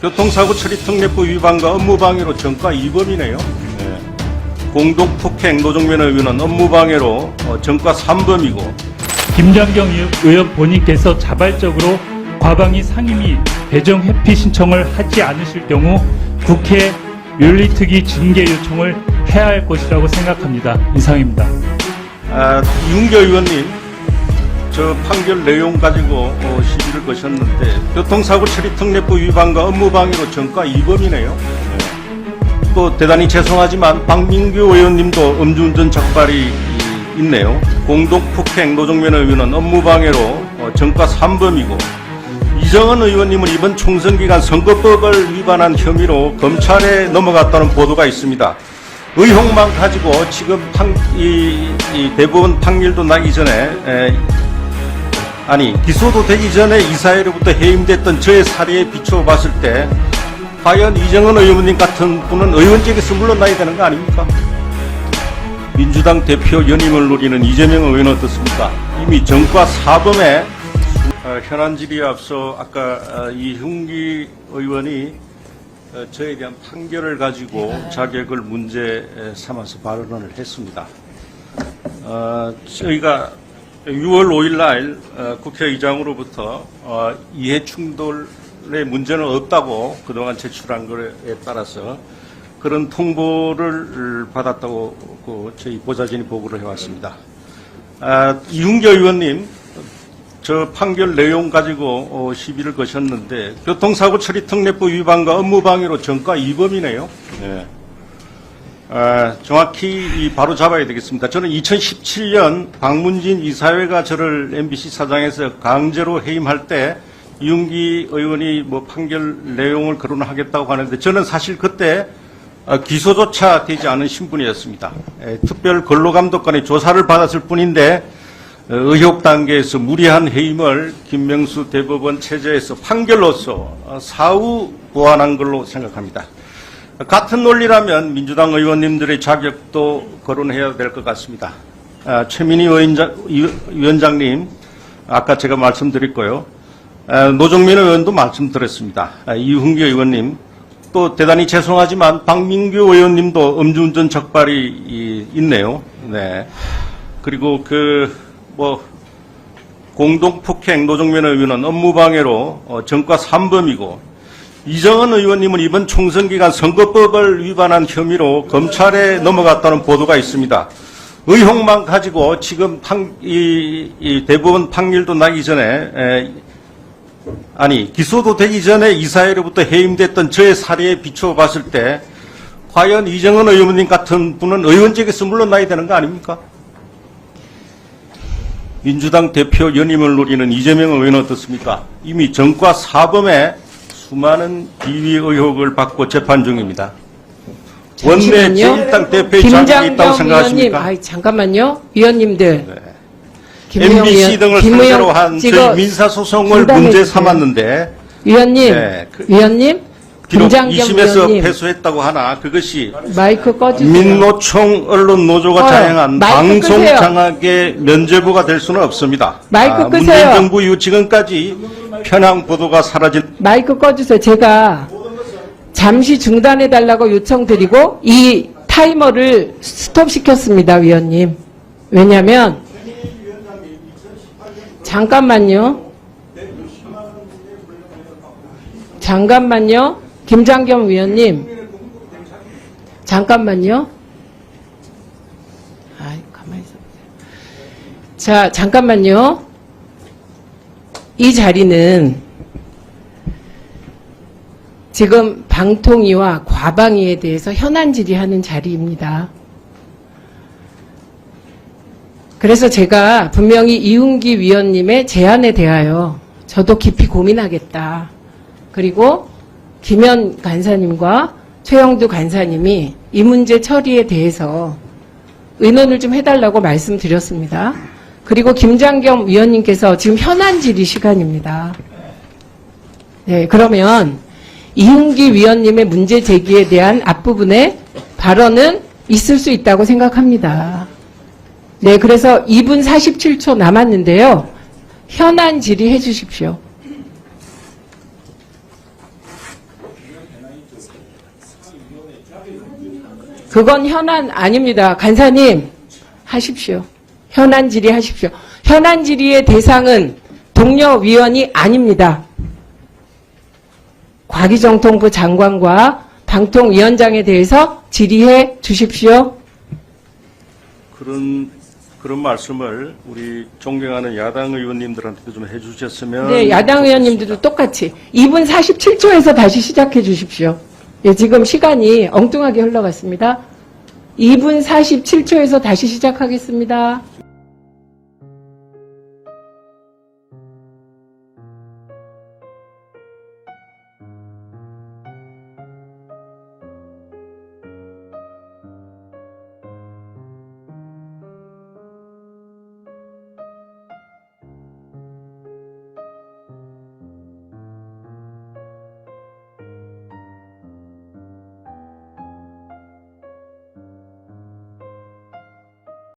교통사고 처리 특례법 위반과 업무방해로 전과 2범이네요. 공동폭행 노정면 의원은 업무방해로 어, 전과 3범이고 김장경 의원 본인께서 자발적으로 과방위 상임위 배정 회피 신청을 하지 않으실 경우 국회 윤리특위 징계 요청을 해야 할 것이라고 생각합니다. 이상입니다. 아, 이웅교 의원님 저 판결 내용 가지고 어, 시비를 거셨는데 교통사고 처리 특례법 위반과 업무방해로 전과 2범이네요. 또 대단히 죄송하지만 박민규 의원님도 음주운전 적발이 이- 있네요. 공동폭행 노정면 의원은 업무방해로 어, 전과 3범이고 이정은 의원님은 이번 총선 기간 선거법을 위반한 혐의로 검찰에 넘어갔다는 보도가 있습니다. 의혹만 가지고 지금 판, 이, 이 대법원 판결도 나기 전에 에, 아니 기소도 되기 전에 이사회로부터 해임됐던 저의 사례에 비추어 봤을 때 과연 이정은 의원님 같은 분은 의원직에서 물러나야 되는 거 아닙니까? 민주당 대표 연임을 노리는 이재명 의원 어떻습니까? 이미 전과 사범에 어, 현안 질의에 앞서 아까 어, 이흥기 의원이 어, 저에 대한 판결을 가지고 자격을 문제 에, 삼아서 발언을 했습니다. 어, 저희가 6월 5일 날 어, 국회의장으로부터 어, 이해 충돌의 문제는 없다고 그동안 제출한 것에 따라서 그런 통보를 받았다고 그 저희 보좌진이 보고를 해왔습니다. 아, 이훈교 의원님, 저 판결 내용 가지고 어, 시비를 거셨는데 교통사고 처리 특례법 위반과 업무방해로 전과 2범이네요. 예. 아, 정확히 이 바로 잡아야 되겠습니다. 저는 2017년 박문진 이사회가 저를 MBC 사장에서 강제로 해임할 때 이윤기 의원이 뭐 판결 내용을 거론하겠다고 하는데 저는 사실 그때 어, 기소조차 되지 않은 신분이었습니다. 에, 특별 근로감독관의 조사를 받았을 뿐인데 어, 의혹 단계에서 무리한 해임을 김명수 대법원 체제에서 판결로서 어, 사후 보완한 걸로 생각합니다. 같은 논리라면 민주당 의원님들의 자격도 거론해야 될 것 같습니다. 아, 최민희 위원장님, 아까 제가 말씀드렸고요. 아, 노정민 의원도 말씀드렸습니다. 아, 이흥기 의원님, 또 대단히 죄송하지만 박민규 의원님도 음주운전 적발이 이- 있네요. 네. 그리고 그, 뭐, 공동폭행 노정면 의원은 업무방해로 어, 전과 3범이고 이정은 의원님은 이번 총선 기간 선거법을 위반한 혐의로 검찰에 넘어갔다는 보도가 있습니다. 의혹만 가지고 지금 판, 이, 이 대법원 판결도 나기 전에 에, 아니 기소도 되기 전에 이사회로부터 해임됐던 저의 사례에 비추어 봤을 때 과연 이정은 의원님 같은 분은 의원직에서 물러나야 되는 거 아닙니까? 민주당 대표 연임을 노리는 이재명 의원 어떻습니까? 이미 전과 사범에 수많은 비위 의혹을 받고 재판 중입니다. 원내. 제1당 대표의 자격이 있다고 위원님, 생각하십니까? 아이, 잠깐만요. 위원님들. 네. 김우영 MBC 위원- 등을 김우영 상대로 한 저희 민사소송을 문제. 삼았는데 위원님, 네, 그- 위원님, 비록 김장겸 2심에서 위원님, 패소했다고 하나 그것이 마이크 꺼주세요. 민노총 언론 노조가 어, 자행한 마이크 방송 끄세요. 장악의 면죄부가 될 수는 없습니다. 마이크 끄세요. 문재인 정부 이후 지금까지 편향 보도가 사라진 마이크 꺼주세요. 제가 잠시 중단해 달라고 요청드리고 이 타이머를 스톱시켰습니다, 위원님. 왜냐하면 잠깐만요. 잠깐만요. 김장겸 위원님. 잠깐만요. 아이, 가만히 있어 보세요. 자, 잠깐만요. 이 자리는 지금 방통위와 과방위에 대해서 현안 질의하는 자리입니다. 그래서 제가 분명히 이훈기 위원님의 제안에 대하여 저도 깊이 고민하겠다. 그리고 김현 간사님과 최영두 간사님이 이 문제 처리에 대해서 의논을 좀 해달라고 말씀드렸습니다. 그리고 김장겸 위원님께서 지금 현안 질의 시간입니다. 네, 그러면 이훈기 위원님의 문제 제기에 대한 앞부분에 발언은 있을 수 있다고 생각합니다. 네, 그래서 2분 47초 남았는데요. 현안 질의해 주십시오. 그건 현안 아닙니다. 간사님 하십시오. 현안 질의 하십시오. 현안 질의의 대상은 동료 위원이 아닙니다. 과기정통부 장관과 방통위원장에 대해서 질의해 주십시오. 그런 그런 말씀을 우리 존경하는 야당 의원님들한테도 좀 해주셨으면 네, 야당 의원님들도 똑같이 2분 47초에서 다시 시작해 주십시오. 예, 지금 시간이 엉뚱하게 흘러갔습니다. 2분 47초에서 다시 시작하겠습니다.